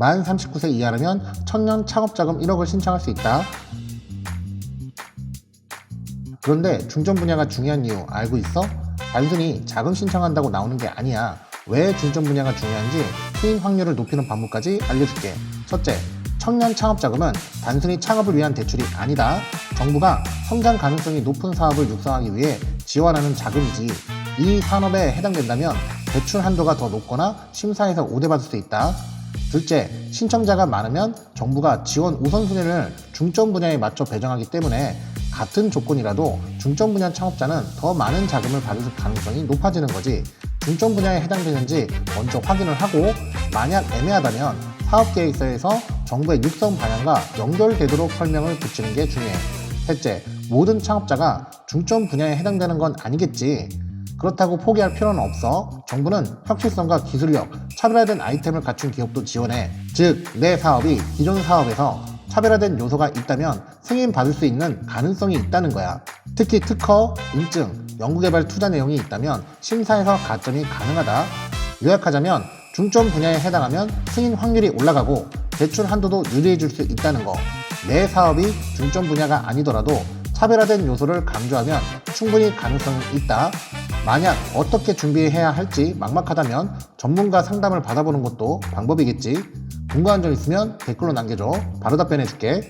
만 39세 이하라면 청년 창업자금 1억을 신청할 수 있다. 그런데 중점 분야가 중요한 이유 알고 있어? 단순히 자금 신청한다고 나오는 게 아니야. 왜 중점 분야가 중요한지 수익 확률을 높이는 방법까지 알려줄게. 첫째, 청년 창업 자금은 단순히 창업을 위한 대출이 아니다. 정부가 성장 가능성이 높은 사업을 육성하기 위해 지원하는 자금이지. 이 산업에 해당된다면 대출 한도가 더 높거나 심사에서 우대받을 수 있다. 둘째, 신청자가 많으면 정부가 지원 우선순위를 중점 분야에 맞춰 배정하기 때문에 같은 조건이라도 중점 분야 창업자는 더 많은 자금을 받을 가능성이 높아지는 거지. 중점 분야에 해당되는지 먼저 확인을 하고 만약 애매하다면 사업 계획서에서 정부의 육성 방향과 연결되도록 설명을 붙이는 게 중요해. 셋째, 모든 창업자가 중점 분야에 해당되는 건 아니겠지. 그렇다고 포기할 필요는 없어. 정부는 혁신성과 기술력, 차별화된 아이템을 갖춘 기업도 지원해. 즉, 내 사업이 기존 사업에서 차별화된 요소가 있다면 승인받을 수 있는 가능성이 있다는 거야. 특히 특허, 인증, 연구개발 투자 내용이 있다면 심사에서 가점이 가능하다. 요약하자면 중점 분야에 해당하면 승인 확률이 올라가고 대출 한도도 유리해 줄 수 있다는 거. 내 사업이 중점 분야가 아니더라도 차별화된 요소를 강조하면 충분히 가능성이 있다. 만약 어떻게 준비해야 할지 막막하다면 전문가 상담을 받아보는 것도 방법이겠지. 궁금한 점 있으면 댓글로 남겨줘. 바로 답변해줄게.